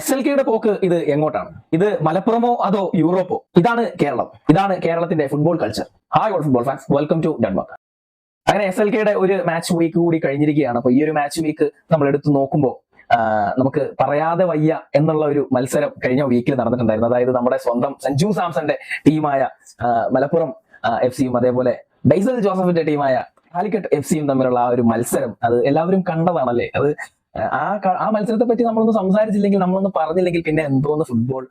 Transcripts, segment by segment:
S L കെയുടെ പോക്ക് ഇത് എങ്ങോട്ടാണ്? ഇത് മലപ്പുറമോ അതോ യൂറോപ്പോ? ഇതാണ് കേരളം. ഇതാണ് കേരളത്തിന്റെ football culture hi all football fans welcome to Denmark അങ്ങനെ എസ് എൽ കെയുടെ ഒരു മാച്ച് വീക്ക് കൂടി കഴിഞ്ഞിരിക്കുകയാണ്. അപ്പൊ ഈ ഒരു മാച്ച് വീക്ക് നമ്മൾ എടുത്തു നോക്കുമ്പോൾ നമുക്ക് പറയാതെ വയ്യ എന്നുള്ള ഒരു മത്സരം കഴിഞ്ഞ വീക്കിൽ നടന്നിട്ടുണ്ടായിരുന്നു. അതായത് നമ്മുടെ സ്വന്തം സഞ്ജു സാംസന്റെ ടീമായ മലപ്പുറം എഫ് സിയും അതേപോലെ ബൈസൽ ജോസഫിന്റെ ടീമായ കാലിക്കറ്റ് എഫ് സിയും തമ്മിലുള്ള ആ ഒരു മത്സരം. അത് എല്ലാവരും കണ്ടതാണല്ലേ? അത് ആ ആ മത്സരത്തെ പറ്റി നമ്മളൊന്ന് സംസാരിച്ചില്ലെങ്കിൽ നമ്മളൊന്ന് പറഞ്ഞില്ലെങ്കിൽ പിന്നെ എന്തോന്ന് ഫുട്ബോൾ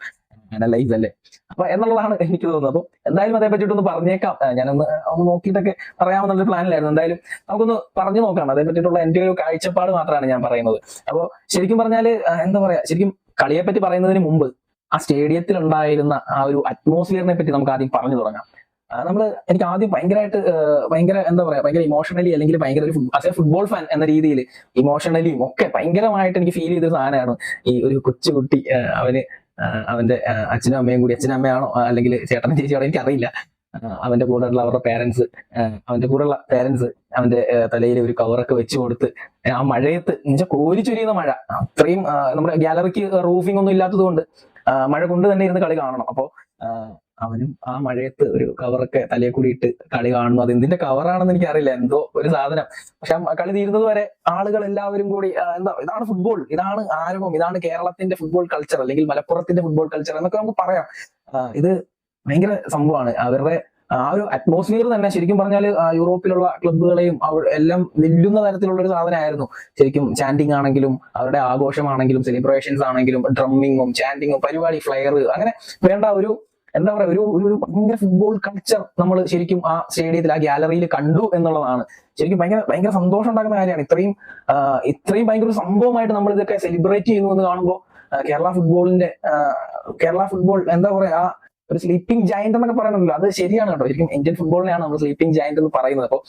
അനലൈസ് അല്ലേ? അപ്പൊ എന്നുള്ളതാണ് എനിക്ക് തോന്നുന്നത്. അപ്പൊ എന്തായാലും അതേ പറ്റിയിട്ടൊന്ന് പറഞ്ഞേക്കാം. ഞാനൊന്ന് ഒന്ന് നോക്കിയിട്ടൊക്കെ പറയാമെന്നുള്ള പ്ലാനിലായിരുന്നു. എന്തായാലും നമുക്കൊന്ന് പറഞ്ഞു നോക്കാം അതേ പറ്റിയിട്ടുള്ള എന്റെ ഒരു കാഴ്ചപ്പാട് മാത്രമാണ് ഞാൻ പറയുന്നത്. അപ്പോൾ ശരിക്കും പറഞ്ഞാൽ എന്താ പറയാ ശരിക്കും കളിയെ പറ്റി പറയുന്നതിന് മുമ്പ് ആ സ്റ്റേഡിയത്തിൽ ഉണ്ടായിരുന്ന ആ ഒരു അറ്റ്മോസ്ഫിയറിനെ പറ്റി നമുക്ക് ആദ്യം പറഞ്ഞു തുടങ്ങാം. നമ്മൾ എനിക്ക് ആദ്യം ഭയങ്കരമായിട്ട് ഭയങ്കര എന്താ പറയാ ഭയങ്കര ഇമോഷണലി അല്ലെങ്കിൽ ഭയങ്കര ഒരു എ ഫുട്ബോൾ ഫാൻ എന്ന രീതിയിൽ ഇമോഷണലിയും ഒക്കെ ഭയങ്കരമായിട്ട് എനിക്ക് ഫീൽ ചെയ്ത സാധനമാണ് ഈ ഒരു കൊച്ചുകുട്ടി അവന് അവന്റെ അച്ഛനും അമ്മയും കൂടി അച്ഛനും അമ്മയാണോ അല്ലെങ്കിൽ ചേട്ടനും ചേച്ചിയാണോ എനിക്ക് അറിയില്ല അവന്റെ കൂടെ ഉള്ള അവരുടെ പേരൻസ് അവന്റെ കൂടെയുള്ള പേരൻസ് അവന്റെ തലയിൽ ഒരു കവറൊക്കെ വെച്ച് കൊടുത്ത് ആ മഴയത്ത് എന്നുവെച്ചാൽ കോരിച്ചൊരിയുന്ന മഴ. അത്രയും നമ്മുടെ ഗാലറിക്ക് റൂഫിംഗ് ഒന്നും ഇല്ലാത്തത് കൊണ്ട് മഴ കൊണ്ട് തന്നെ ഇരുന്ന് കളി കാണണം. അപ്പോ ആ, അവനും ആ മഴയത്ത് ഒരു കവറൊക്കെ തലയിൽ കൂടി ഇട്ട് കളി കാണുന്നു. അത് എന്തിന്റെ കവറാണെന്ന് എനിക്ക് അറിയില്ല എന്തോ ഒരു സാധനം. പക്ഷെ ആ കളി തീരുന്നത് വരെ ആളുകൾ എല്ലാവരും കൂടി എന്താ ഇതാണ് ഫുട്ബോൾ ഇതാണ് ആരവം ഇതാണ് കേരളത്തിന്റെ ഫുട്ബോൾ കൾച്ചർ അല്ലെങ്കിൽ മലപ്പുറത്തിന്റെ ഫുട്ബോൾ കൾച്ചർ എന്നൊക്കെ നമുക്ക് പറയാം. ഇത് ഭയങ്കര സംഭവമാണ്. അവരുടെ ആ ഒരു അറ്റ്മോസ്ഫിയർ തന്നെ ശരിക്കും പറഞ്ഞാൽ യൂറോപ്പിലുള്ള ക്ലബുകളെയും എല്ലാം വെല്ലുന്ന തരത്തിലുള്ള ഒരു സാധനമായിരുന്നു. ശരിക്കും ചാൻഡിങ് ആണെങ്കിലും അവരുടെ ആഘോഷമാണെങ്കിലും സെലിബ്രേഷൻസ് ആണെങ്കിലും ഡ്രമ്മിങ്ങും ചാൻഡിങ്ങും പരിപാടി ഫ്ലയർ അങ്ങനെ വേണ്ട ഒരു എന്താ പറയാ ഒരു ഒരു ഭയങ്കര ഫുട്ബോൾ കൾച്ചർ നമ്മൾ ശരിക്കും ആ സ്റ്റേഡിയത്തിൽ ആ ഗാലറിയിൽ കണ്ടു എന്നുള്ളതാണ്. ശരിക്കും ഭയങ്കര ഭയങ്കര സന്തോഷം ഉണ്ടാക്കുന്ന കാര്യമാണ്. ഇത്രയും ഇത്രയും ഭയങ്കര ഒരു സംഭവമായിട്ട് നമ്മൾ ഇതൊക്കെ സെലിബ്രേറ്റ് ചെയ്യുന്നു എന്ന് കാണുമ്പോൾ കേരള ഫുട്ബോളിന്റെ കേരള ഫുട്ബോൾ എന്താ പറയാ ആ ഒരു സ്ലീപ്പിംഗ് ജയന്റ് എന്നൊക്കെ പറയുന്നുണ്ടല്ലോ. അത് ശരിയാണ് കേട്ടോ. ശരിക്കും ഇന്ത്യൻ ഫുട്ബോളിനെയാണ് നമ്മൾ സ്ലീപ്പിംഗ് ജയന്റ് എന്ന് പറയുന്നത്. അപ്പോൾ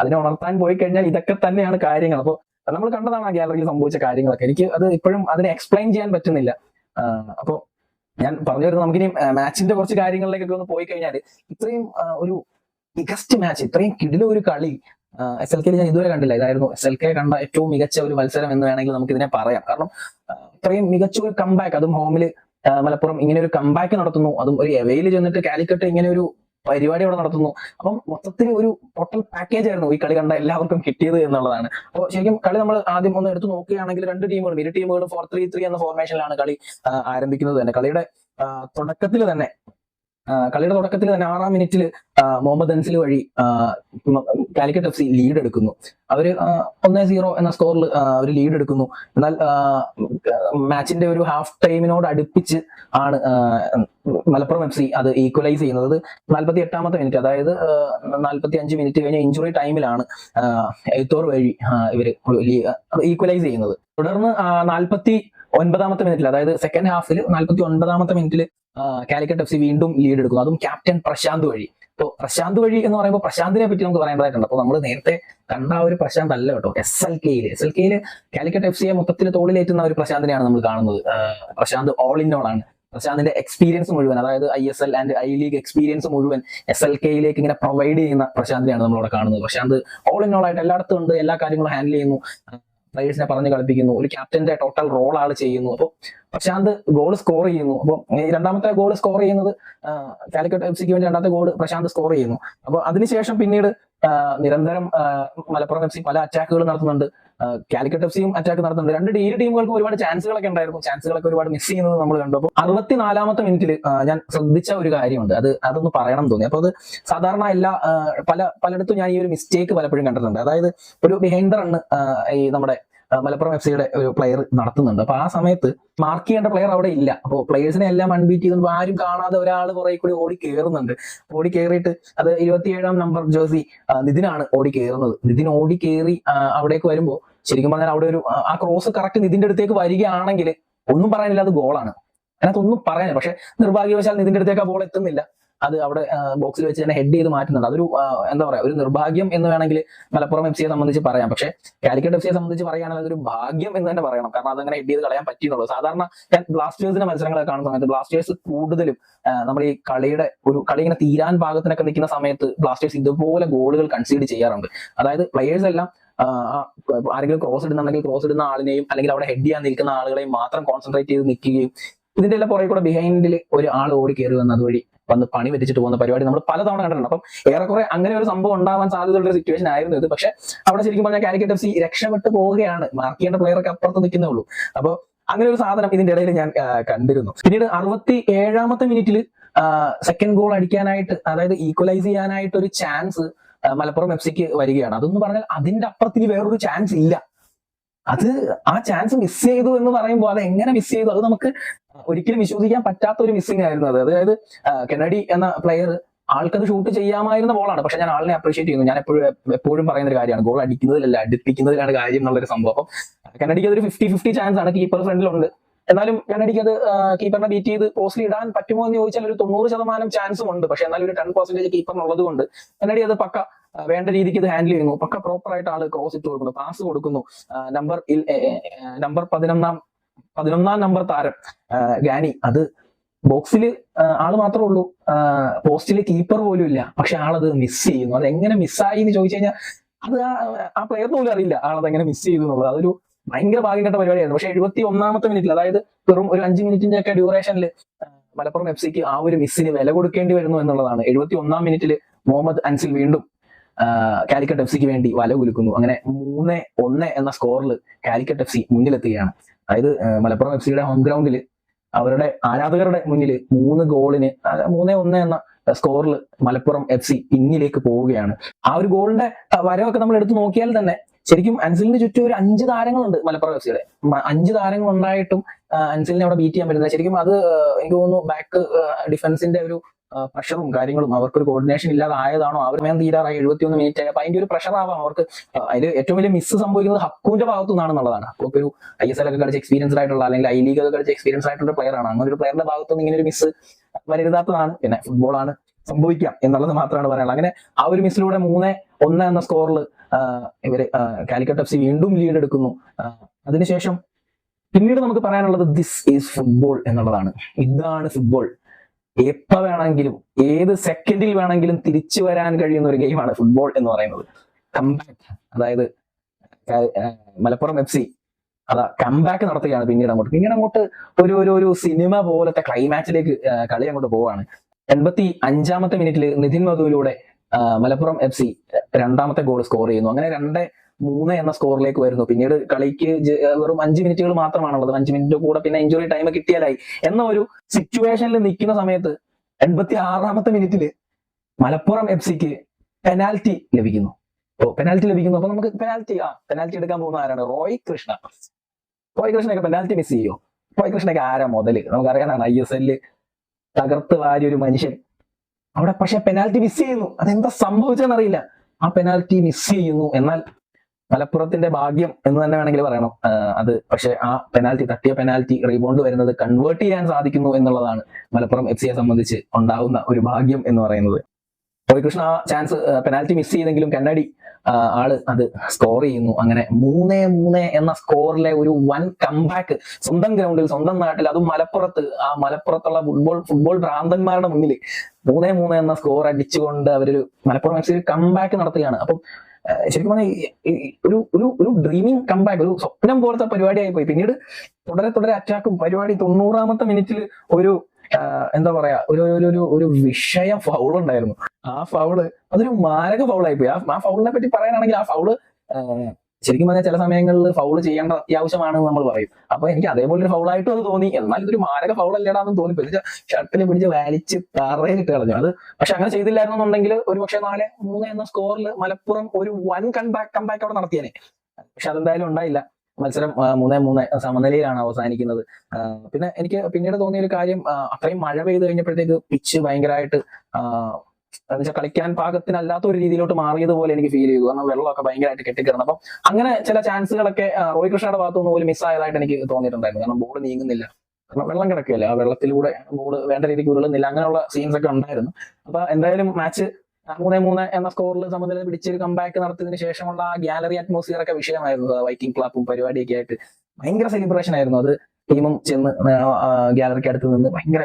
അതിനെ ഉണർത്താൻ പോയി കഴിഞ്ഞാൽ ഇതൊക്കെ തന്നെയാണ് കാര്യങ്ങൾ. അപ്പോൾ നമ്മൾ കണ്ടതാണ് ആ ഗാലറിയിൽ സംഭവിച്ച കാര്യങ്ങളൊക്കെ. എനിക്ക് അത് ഇപ്പോഴും അതിനെ എക്സ്പ്ലെയിൻ ചെയ്യാൻ പറ്റുന്നില്ല. അപ്പോൾ ഞാൻ പറഞ്ഞു വരുന്നത് നമുക്കിനി മാച്ചിന്റെ കുറച്ച് കാര്യങ്ങളിലേക്കൊക്കെ ഒന്ന് പോയി കഴിഞ്ഞാൽ ഇത്രയും ഒരു മികസ്റ്റ് മാച്ച് ഇത്രയും കിടില ഒരു കളി എസ് എൽ കെയിൽ ഞാൻ ഇതുവരെ കണ്ടില്ല. ഇതായിരുന്നു എസ് എൽ കെ കണ്ട ഏറ്റവും മികച്ച ഒരു മത്സരം എന്ന് വേണമെങ്കിൽ നമുക്ക് ഇതിനെ പറയാം. കാരണം ഇത്രയും മികച്ച ഒരു കമ്പാക്ക് അതും ഹോമിൽ മലപ്പുറം ഇങ്ങനെ ഒരു കമ്പാക്ക് നടത്തുന്നു. അതും ഒരു എവയിൽ ചെന്നിട്ട് കാലിക്കട്ട് ഇങ്ങനെ ഒരു പരിപാടി അവിടെ നടത്തുന്നു. അപ്പം മൊത്തത്തിൽ ഒരു ടോട്ടൽ പാക്കേജ് ആയിരുന്നു ഈ കളി കണ്ട എല്ലാവർക്കും കിട്ടിയത് എന്നുള്ളതാണ്. അപ്പോൾ ശരിക്കും കളി നമ്മൾ ആദ്യം ഒന്ന് എടുത്തു നോക്കുകയാണെങ്കിൽ രണ്ട് ടീമുകളും ഇരു ടീമുകളും ഫോർ ത്രീ ത്രീ എന്ന ഫോർമേഷനിലാണ് കളി ആരംഭിക്കുന്നത് തന്നെ. കളിയുടെ തുടക്കത്തിൽ തന്നെ കളിയുടെ തുടക്കത്തിൽ തന്നെ ആറാം മിനിറ്റിൽ മുഹമ്മദ് അൻസിൽ വഴി കാലിക്കറ്റ് എഫ് സി ലീഡ് എടുക്കുന്നു. അവർ ഒന്നേ സീറോ എന്ന സ്കോറിൽ അവർ ലീഡ് എടുക്കുന്നു. എന്നാൽ മാച്ചിന്റെ ഒരു ഹാഫ് ടൈമിനോട് അടുപ്പിച്ച് ആണ് മലപ്പുറം എഫ് സി അത് ഈക്വലൈസ് ചെയ്യുന്നത്. നാൽപ്പത്തി എട്ടാമത്തെ മിനിറ്റ് അതായത് നാൽപ്പത്തി അഞ്ച് മിനിറ്റ് കഴിഞ്ഞ ഇഞ്ചുറി ടൈമിലാണ് എഴുത്തോർ വഴി ഇവർ ഈക്വലൈസ് ചെയ്യുന്നത്. തുടർന്ന് നാൽപ്പത്തി ഒൻപതാമത്തെ മിനിറ്റിൽ അതായത് സെക്കൻഡ് ഹാഫിൽ നാൽപ്പത്തി ഒൻപതാമത്തെ മിനിറ്റിൽ കാലിക്കറ്റ് എഫ് സി വീണ്ടും ലീഡ് എടുക്കുന്നു. അതും ക്യാപ്റ്റൻ പ്രശാന്ത് വഴി. ഇപ്പോൾ പ്രശാന്ത് വഴി എന്ന് പറയുമ്പോൾ പ്രശാന്തിനെ പറ്റി നമുക്ക് പറയേണ്ടതായിട്ടുണ്ട് അപ്പോൾ നമ്മൾ നേരത്തെ കണ്ട ആ ഒരു പ്രശാന്ത് അല്ല കേട്ടോ. എസ് എൽ കെയിൽ എസ് എൽ കെയിൽ കാലിക്കറ്റ് എഫ് സിയെ മൊത്തത്തിൽ തോളിലേറ്റുന്ന ഒരു പ്രശാന്തിനെയാണ് നമ്മൾ കാണുന്നത്. പ്രശാന്ത് ഓൾ ഇൻ ഓൾ ആണ്. പ്രശാന്തിന്റെ എക്സ്പീരിയൻസ് മുഴുവൻ അതായത് I S L and I league experience മുഴുവൻ എസ് എൽ കെയിലേക്ക് ഇങ്ങനെ പ്രൊവൈഡ് ചെയ്യുന്ന പ്രശാന്തിനെയാണ് നമ്മളിവിടെ കാണുന്നത്. പ്രശാന്ത് ഓൾ ഇൻ ഓൾ ആയിട്ട് എല്ലായിടത്തും ഉണ്ട് എല്ലാ കാര്യങ്ങളും ഹാൻഡിൽ ചെയ്യുന്നു. പ്ലേയേഴ്സിനെ പറഞ്ഞ് കളിപ്പിക്കുന്നു. ഒരു ക്യാപ്റ്റന്റെ ടോട്ടൽ റോൾ ആണ് ചെയ്യുന്നു. അപ്പോൾ പ്രശാന്ത് ഗോൾ സ്കോർ ചെയ്യുന്നു. അപ്പോൾ രണ്ടാമത്തെ ഗോൾ സ്കോർ ചെയ്യുന്നത് കാലിക്കറ്റ് എഫ് സിക്ക് വേണ്ടി രണ്ടാമത്തെ ഗോൾ പ്രശാന്ത് സ്കോർ ചെയ്യുന്നു. അപ്പോൾ അതിനുശേഷം പിന്നീട് നിരന്തരം മലപ്പുറം എഫ് സി പല അറ്റാക്കുകൾ നടത്തുന്നുണ്ട്. കാലിക്കറ്റ് എഫ് സിയും അറ്റാക്ക് നടത്തുന്നുണ്ട്. രണ്ട് ഇരു ടീമുകൾക്കും ഒരുപാട് ചാൻസുകളൊക്കെ ഉണ്ടായിരുന്നു. ചാൻസുകളൊക്കെ ഒരുപാട് മിസ് ചെയ്യുന്നത് നമ്മൾ കണ്ടു. അപ്പോൾ അറുപത്തിനാലാമത്തെ മിനിറ്റിൽ ഞാൻ ശ്രദ്ധിച്ച ഒരു കാര്യമുണ്ട്. അത് അതൊന്ന് പറയണം തോന്നി. അപ്പോൾ അത് സാധാരണ എല്ലാ പല പലയിടത്തും ഞാൻ ഈ ഒരു മിസ്റ്റേക്ക് പലപ്പോഴും കണ്ടിട്ടുണ്ട്. അതായത് ഒരു ബിഹൈൻഡ് റണ്ണ് ഈ നമ്മുടെ മലപ്പുറം എഫ് സിയുടെ ഒരു പ്ലെയർ നടത്തുന്നുണ്ട്. അപ്പൊ ആ സമയത്ത് മാർക്ക് ചെയ്യേണ്ട പ്ലെയർ അവിടെ ഇല്ല. അപ്പോൾ പ്ലെയേഴ്സിനെ എല്ലാം അൺബീറ്റ് ചെയ്തുകൊണ്ട് ആരും കാണാതെ ഒരാൾ കുറെ കൂടി ഓടി കയറുന്നുണ്ട് ഓടി കയറിയിട്ട് അത് ഇരുപത്തിയേഴാം നമ്പർ ജേഴ്സി നിതിനാണ് ഓടി കയറുന്നത് നിതിൻ ഓടി കയറി അവിടേക്ക് വരുമ്പോൾ ശരിക്കും പറഞ്ഞാൽ അവിടെ ഒരു ആ, ക്രോസ് കറക്റ്റ് നിതിന്റെ അടുത്തേക്ക് വരികയാണെങ്കിൽ ഒന്നും പറയാനില്ല അത് ഗോളാണ് അതിനകത്ത് ഒന്നും പറയാനില്ല. പക്ഷെ നിർഭാഗ്യവശാൽ നിതിന്റെ അടുത്തേക്ക് ആ ബോൾ എത്തുന്നില്ല. അത് അവിടെ ബോക്സിൽ വെച്ച് തന്നെ ഹെഡ് ചെയ്ത് മാറ്റുന്നുണ്ട്. അതൊരു എന്താ പറയാ ഒരു നിർഭാഗ്യം എന്ന് വേണമെങ്കിൽ മലപ്പുറം എഫ് സിയെ സംബന്ധിച്ച് പറയാം. പക്ഷെ കാലിക്കറ്റ് എഫ് സിയെ സംബന്ധിച്ച് പറയുകയാണെങ്കിൽ അതൊരു ഭാഗ്യം എന്ന് തന്നെ പറയണം. കാരണം അതങ്ങനെ ഹെഡ് ചെയ്ത് കളയാൻ പറ്റിയെന്നുള്ളത് സാധാരണ ഞാൻ ബ്ലാസ്റ്റേഴ്സിന്റെ മത്സരങ്ങളൊക്കെ കാണുന്ന സമയത്ത് ബ്ലാസ്റ്റേഴ്സ് കൂടുതലും നമ്മൾ ഈ കളിയുടെ ഒരു കളി ഇങ്ങനെ തീരാൻ ഭാഗത്തിനൊക്കെ നിൽക്കുന്ന സമയത്ത് ബ്ലാസ്റ്റേഴ്സ് ഇതുപോലെ ഗോളുകൾ കൺസീഡ് ചെയ്യാറുണ്ട്. അതായത് പ്ലെയേഴ്സ് എല്ലാം ആരെങ്കിലും ക്രോസ് ഇടുന്നുണ്ടെങ്കിൽ ക്രോസ് ഇടുന്ന ആളിനെയും അല്ലെങ്കിൽ അവിടെ ഹെഡ് ചെയ്യാൻ നിൽക്കുന്ന ആളുകളെയും മാത്രം കോൺസെൻട്രേറ്റ് ചെയ്ത് നിൽക്കുകയും ഇതിന്റെ എല്ലാം പുറകെ കൂടെ ബിഹൈൻഡിൽ ഒരു ആൾ ഓടി കയറി വന്ന് അതുവഴി വന്ന് പണി വെച്ചിട്ട് പോകുന്ന പരിപാടി നമ്മൾ പലതവണ കണ്ടിട്ടുണ്ട്. അപ്പം ഏറെക്കുറെ അങ്ങനെ ഒരു സംഭവം ഉണ്ടാവാൻ സാധ്യതയുള്ള ഒരു സിറ്റുവേഷൻ ആയിരുന്നു ഇത്. പക്ഷെ അവിടെ ശരിക്കും പറഞ്ഞാൽ കാലിക്കറ്റ് എഫ് സി രക്ഷപ്പെട്ട് പോവുകയാണ്. മാർക്ക് ചെയ്യേണ്ട പ്ലെയറൊക്കെ അപ്പുറത്ത് നിൽക്കുന്നേ ഉള്ളൂ. അപ്പോൾ അങ്ങനെ ഒരു സാധനം ഇതിന്റെ ഇടയിൽ ഞാൻ കണ്ടിരുന്നു. പിന്നീട് അറുപത്തി ഏഴാമത്തെ മിനിറ്റിൽ സെക്കൻഡ് ഗോൾ അടിക്കാനായിട്ട് അതായത് ഈക്വലൈസ് ചെയ്യാനായിട്ട് ഒരു ചാൻസ് മലപ്പുറം എഫ് സിക്ക് വരികയാണ്. അതൊന്നും പറഞ്ഞാൽ അതിന്റെ അപ്പുറത്തിന് വേറൊരു ചാൻസ് ഇല്ല. അത് ആ ചാൻസ് മിസ് ചെയ്തു എന്ന് പറയുമ്പോൾ അത് എങ്ങനെ മിസ് ചെയ്തു? അത് നമുക്ക് ഒരിക്കലും വിശ്വസിക്കാൻ പറ്റാത്ത ഒരു മിസ്സിംഗ് ആയിരുന്നു അത്. അതായത് കെനഡി എന്ന പ്ലെയർ ആൾക്കത് ഷൂട്ട് ചെയ്യാമായിരുന്ന ബോളാണ് പക്ഷെ ഞാൻ ആളിനെ അപ്രീഷിയേറ്റ് ചെയ്യുന്നു. ഞാൻ എപ്പോഴും എപ്പോഴും പറയുന്ന ഒരു കാര്യമാണ്. ഗോൾ അടിക്കുന്നതിലല്ല അടുപ്പിക്കുന്നതിലാണ് കാര്യം എന്നുള്ളൊരു സംഭവം. കെനഡിക്ക് അതൊരു ഫിഫ്റ്റി ഫിഫ്റ്റി ചാൻസ് ആണ്. കീപ്പർ ഫ്രണ്ടിലുണ്ട് എന്നാലും കെനഡിക്ക് അത് കീപ്പറിനെ ബീറ്റ് ചെയ്ത് പോസ്റ്റിൽ ഇടാൻ പറ്റുമോ എന്ന് ചോദിച്ചാൽ ഒരു തൊണ്ണൂറ് ശതമാനം ചാൻസും ഉണ്ട്. പക്ഷെ എന്നാലും ഒരു ടെൻ പെർസെന്റേജ് കീപ്പറിനുള്ളത് കൊണ്ട് കെനഡി അത് പക്ക വേണ്ട രീതിക്ക് ഇത് ഹാൻഡിൽ ചെയ്യുന്നു. പക്ക പ്രോപ്പർ ആയിട്ട് ആൾ ക്രോസ് ഇട്ട് കൊടുക്കുന്നു. പാസ് കൊടുക്കുന്നു. നമ്പർ നമ്പർ പതിനൊന്നാം പതിനൊന്നാം നമ്പർ താരം ഗാനി. അത് ബോക്സിൽ ആൾ മാത്രമേ ഉള്ളൂ. പോസ്റ്റിൽ കീപ്പർ പോലും ഇല്ല. പക്ഷെ ആളത് മിസ് ചെയ്യുന്നു. അത് എങ്ങനെ മിസ്സായി എന്ന് ചോദിച്ചു കഴിഞ്ഞാൽ അത് ആ- പ്ലെയർ പോലും അറിയില്ല ആളത് എങ്ങനെ മിസ് ചെയ്തു എന്നുള്ളത്. അതൊരു ഭയങ്കര ഭാഗ്യപ്പെട്ട പരിപാടിയായിരുന്നു പക്ഷെ എഴുപത്തി ഒന്നാമത്തെ മിനിറ്റിൽ അതായത് വെറും ഒരു അഞ്ച് മിനിറ്റിന്റെ ഒക്കെ ഡ്യൂറേഷനിൽ മലപ്പുറം എഫ് സിക്ക് ആ ഒരു മിസ്സിന് വില കൊടുക്കേണ്ടി വരുന്നു എന്നുള്ളതാണ്. എഴുപത്തി ഒന്നാം മിനിറ്റിൽ മുഹമ്മദ് അൻസിൽ വീണ്ടും കാലിക്കറ്റ് എഫ് സിക്ക് വേണ്ടി വല കുലുക്കുന്നു. അങ്ങനെ മൂന്ന് ഒന്ന് എന്ന സ്കോറിൽ കാലിക്കറ്റ് എഫ് സി മുന്നിലെത്തുകയാണ്. അതായത് മലപ്പുറം എഫ് സിയുടെ ഹോം ഗ്രൗണ്ടിൽ അവരുടെ ആരാധകരുടെ മുന്നിൽ മൂന്ന് ഗോളിന് മൂന്ന് ഒന്ന് എന്ന സ്കോറിൽ മലപ്പുറം എഫ് സി പിന്നിലേക്ക് പോവുകയാണ്. ആ ഒരു ഗോളിന്റെ വരവൊക്കെ നമ്മൾ എടുത്തു നോക്കിയാൽ തന്നെ ശരിക്കും അൻസിലിന്റെ ചുറ്റും ഒരു അഞ്ച് താരങ്ങളുണ്ട് മലപ്പുറം എഫ് സിയുടെ അഞ്ച് താരങ്ങൾ ഉണ്ടായിട്ടും അൻസിലിനെ അവിടെ ബീറ്റ് ചെയ്യാൻ പറ്റുന്നത്. ശരിക്കും അത് എനിക്ക് തോന്നുന്നു ബാക്ക് ഡിഫൻസിന്റെ ഒരു പ്രഷറും കാര്യങ്ങളും അവർക്ക് ഒരു കോർഡിനേഷൻ ഇല്ലാതെ ആയതാണോ? അവർ മേം തീരാറായി എഴുപത്തിയൊന്ന് മിനിറ്റ് ആയി. അപ്പൊ അതിന്റെ ഒരു പ്രഷർ ആവാം അവർക്ക് അതിൽ ഏറ്റവും വലിയ മിസ് സംഭവിക്കുന്നത് ഹക്കുവിന്റെ ഭാഗത്തു നിന്നാണെന്നുള്ളതാണ് ഹക്കു ഒരു ഐ എസ് എൽ ഒക്കെ കളിച്ച് എക്സ്പീരിയൻസ്ഡ് ആയിട്ടുള്ള അല്ലെങ്കിൽ ഐ ലീഗ് ഒക്കെ കളിച്ച് എക്സ്പീരിയൻസ് ആയിട്ടുള്ള പ്ലെയർ ആണ്. അങ്ങനെ ഒരു പ്ലെയറിന്റെ ഭാഗത്തുനിന്ന് ഇങ്ങനെ ഒരു മിസ് വരരുതാത്തതാണ്. പിന്നെ ഫുട്ബോൾ ആണ് സംഭവിക്കാം എന്നുള്ളത് മാത്രമാണ് പറയാനുള്ളത്. അങ്ങനെ ആ ഒരു മിസ്സിലൂടെ മൂന്ന് ഒന്ന് എന്ന സ്കോറിൽ ഇവർ കാലിക്കറ്റ് എഫ് സി വീണ്ടും ലീഡ് എടുക്കുന്നു. അതിനുശേഷം പിന്നീട് നമുക്ക് പറയാനുള്ളത് ദിസ് ഈസ് ഫുട്ബോൾ എന്നുള്ളതാണ്. ഇതാണ് ഫുട്ബോൾ എപ്പ വേണമെങ്കിലും ഏത് സെക്കൻഡിൽ വേണമെങ്കിലും തിരിച്ചു വരാൻ കഴിയുന്ന ഒരു ഗെയിമാണ് ഫുട്ബോൾ എന്ന് പറയുന്നത്. കംബാക്ക് അതായത് മലപ്പുറം എഫ് സി അതാ കംബാക്ക് നടത്തുകയാണ് പിന്നീട് അങ്ങോട്ട്. പിന്നീട് അങ്ങോട്ട് ഒരു ഒരു ഒരു സിനിമ പോലത്തെ ക്ലൈമാക്സിലേക്ക് കളി അങ്ങോട്ട് പോവാണ് എൺപത്തി അഞ്ചാമത്തെ മിനിറ്റിൽ നിതിൻ മധുവിലൂടെ മലപ്പുറം എഫ് സി രണ്ടാമത്തെ ഗോൾ സ്കോർ ചെയ്യുന്നു. അങ്ങനെ രണ്ട് മൂന്ന് എന്ന സ്കോറിലേക്ക് വരുന്നു. പിന്നീട് കളിക്ക് വെറും അഞ്ച് മിനിറ്റുകൾ മാത്രമാണുള്ളത്. അഞ്ച് മിനിറ്റ് കൂടെ പിന്നെ ഇഞ്ചുറി ടൈം കിട്ടിയാലായി. എന്ന ഒരു സിറ്റുവേഷനിൽ നിൽക്കുന്ന സമയത്ത് എൺപത്തി ആറാമത്തെ മിനിറ്റിൽ മലപ്പുറം എഫ് സിക്ക് പെനാൽറ്റി ലഭിക്കുന്നു. ഓ പെനാൽറ്റി ലഭിക്കുന്നു. അപ്പൊ നമുക്ക് പെനാൽറ്റി ആ പെനാൽറ്റി എടുക്കാൻ പോകുന്ന ആരാണ്? Roy Krishna. റോയ് കൃഷ്ണയൊക്കെ പെനാൽറ്റി മിസ് ചെയ്യോ? റോയ് കൃഷ്ണയൊക്കെ ആരാ മുതൽ? നമുക്കറിയാനാണ് ഐ എസ് എല്ലിൽ തകർത്ത് വാരിയ ഒരു മനുഷ്യൻ. അവിടെ പക്ഷെ പെനാൽറ്റി മിസ് ചെയ്യുന്നു. അതെന്താ സംഭവിച്ചെന്നറിയില്ല. ആ പെനാൽറ്റി മിസ് ചെയ്യുന്നു. എന്നാൽ മലപ്പുറത്തിന്റെ ഭാഗ്യം എന്ന് തന്നെ വേണമെങ്കിൽ പറയണം. അത് പക്ഷെ ആ പെനാൽറ്റി തട്ടിയ പെനാൽറ്റി റീബോണ്ട് വരുന്നത് കൺവേർട്ട് ചെയ്യാൻ സാധിക്കുന്നു എന്നുള്ളതാണ് മലപ്പുറം എഫ് സിയെ സംബന്ധിച്ച് ഉണ്ടാകുന്ന ഒരു ഭാഗ്യം എന്ന് പറയുന്നത്. റോഹികൃഷ്ണ ആ ചാൻസ് പെനാൽറ്റി മിസ് ചെയ്തെങ്കിലും കന്നടി ആൾ അത് സ്കോർ ചെയ്യുന്നു. അങ്ങനെ മൂന്നേ മൂന്ന് എന്ന സ്കോറിലെ ഒരു വൻ കംബാക്ക് സ്വന്തം ഗ്രൗണ്ടിൽ സ്വന്തം നാട്ടിൽ അതും മലപ്പുറത്ത് ആ മലപ്പുറത്തുള്ള ഫുട്ബോൾ ഫുട്ബോൾ ഭ്രാന്തന്മാരുടെ മുന്നിൽ മൂന്നേ മൂന്ന് എന്ന സ്കോർ അടിച്ചുകൊണ്ട് അവരൊരു മലപ്പുറം എഫ് സി കംബാക്ക് നടത്തുകയാണ്. അപ്പം ശരിക്കും പറഞ്ഞാൽ ഒരു ഒരു ഒരു ഡ്രീമിങ് കമ്പാക്ക് ഒരു സ്വപ്നം പോലത്തെ പരിപാടിയായി പോയി. പിന്നീട് തുടരെ തുടരെ അറ്റാക്കും പരിപാടി തൊണ്ണൂറാമത്തെ മിനിറ്റിൽ ഒരു എന്താ പറയാ ഒരു ഒരു ഒരു വിഷയ വിഷയം ഫൗൾ ഉണ്ടായിരുന്നു. ആ ഫൗൾ അതൊരു മാരക ഫൗളായി പോയി. ആ ഫൗളിനെ പറ്റി പറയാനാണെങ്കിൽ ആ ഫൗൾ ശരിക്കും പറഞ്ഞാൽ ചില സമയങ്ങളിൽ ഫൗൾ ചെയ്യേണ്ട അത്യാവശ്യമാണ് നമ്മൾ പറയും. അപ്പൊ എനിക്ക് അതേപോലെ ഒരു ഫൗളായിട്ടും അത് തോന്നി. എന്നാൽ ഇതൊരു മാരക ഫൗൾ അല്ലേടാന്ന് തോന്നി. പിന്നെ ഷർട്ടിൽ പിടിച്ച് വലിച്ച് തറയിലിട്ട് കളഞ്ഞു. അത് പക്ഷെ അങ്ങനെ ചെയ്തില്ലായിരുന്നുണ്ടെങ്കിൽ ഒരു പക്ഷെ നാല് മൂന്ന് എന്ന സ്കോറിൽ മലപ്പുറം ഒരു വൻ കൺബാക്ക് കംബാക്ക് അവിടെ നടത്തിയേനെ. പക്ഷെ അതെന്തായാലും ഉണ്ടായില്ല. മത്സരം മൂന്നേ മൂന്ന് സമനിലയിലാണ് അവസാനിക്കുന്നത്. പിന്നെ എനിക്ക് പിന്നീട് തോന്നിയ ഒരു കാര്യം അത്രയും മഴ പെയ്ത് കഴിഞ്ഞപ്പോഴത്തേക്ക് പിച്ച് ഭയങ്കരമായിട്ട് എന്ന് വെച്ചാൽ കളിക്കാൻ പാകത്തിനല്ലാത്ത ഒരു രീതിയിലോട്ട് മാറിയതുപോലെ എനിക്ക് ഫീൽ ചെയ്തു. കാരണം വെള്ളമൊക്കെ ഭയങ്കരമായിട്ട് കെട്ടിക്കിടന്നു. അപ്പം അങ്ങനെ ചില ചാൻസുകളൊക്കെ റോയ് കൃഷ്ണയുടെ ഭാഗത്തു നിന്ന് പോലും മിസ്സായതായിട്ട് എനിക്ക് തോന്നിയിട്ടുണ്ടായിരുന്നു. കാരണം ബോൾ നീങ്ങുന്നില്ല. കാരണം വെള്ളം കിടക്കുകയല്ലേ? ആ വെള്ളത്തിലൂടെ ബോൾ വേണ്ട രീതിക്ക് ഉരുളുന്നില്ല. അങ്ങനെയുള്ള സീൻസ് ഒക്കെ ഉണ്ടായിരുന്നു. അപ്പൊ എന്തായാലും മാച്ച് മൂന്നേ മൂന്ന് എന്ന സ്കോറിൽ സമനില പിടിച്ച് ഒരു കമ്പാക്ക് നടത്തിയതിനു ശേഷമുള്ള ആ ഗാലറി അറ്റ്മോസ്ഫിയർ ഒക്കെ വിഷയമായിരുന്നു. വൈക്കിംഗ് ക്ലാപ്പും പരിപാടിയൊക്കെ ആയിട്ട് ഭയങ്കര സെലിബ്രേഷൻ ആയിരുന്നു. അത് ടീമും ചെന്ന് ഗാലറിക്ക് അടുത്ത് നിന്ന് ഭയങ്കര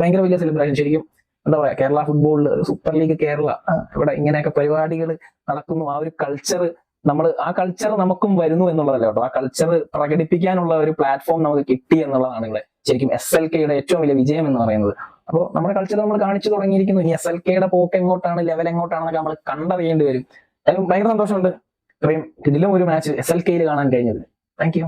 ഭയങ്കര വലിയ സെലിബ്രേഷൻ ശരിക്കും എന്താ പറയാ കേരള ഫുട്ബോളിൽ സൂപ്പർ ലീഗ് കേരള. ഇവിടെ ഇങ്ങനെയൊക്കെ പരിപാടികൾ നടക്കുന്നു. ആ ഒരു കൾച്ചർ നമ്മൾ ആ കൾച്ചർ നമുക്കും വരുന്നു എന്നുള്ളതല്ല കേട്ടോ ആ കൾച്ചർ പ്രകടിപ്പിക്കാനുള്ള ഒരു പ്ലാറ്റ്ഫോം നമുക്ക് കിട്ടി എന്നുള്ളതാണ് ഇവിടെ. ശരിക്കും എസ് എൽ കെയുടെ ഏറ്റവും വലിയ വിജയം എന്ന് പറയുന്നത്. അപ്പോൾ നമ്മുടെ കൾച്ചർ നമ്മൾ കാണിച്ചു തുടങ്ങിയിരിക്കുന്നു. ഇനി എസ് എൽ കെയുടെ പോക്ക് എങ്ങോട്ടാണ് ലെവൽ എങ്ങോട്ടാണെന്നൊക്കെ നമ്മൾ കണ്ടറിയേണ്ടി വരും. ഭയങ്കര സന്തോഷമുണ്ട്. ഇത്രയും ഇതിലും ഒരു മാച്ച് എസ് എൽ കെയിൽ കാണാൻ കഴിഞ്ഞത്. Thank you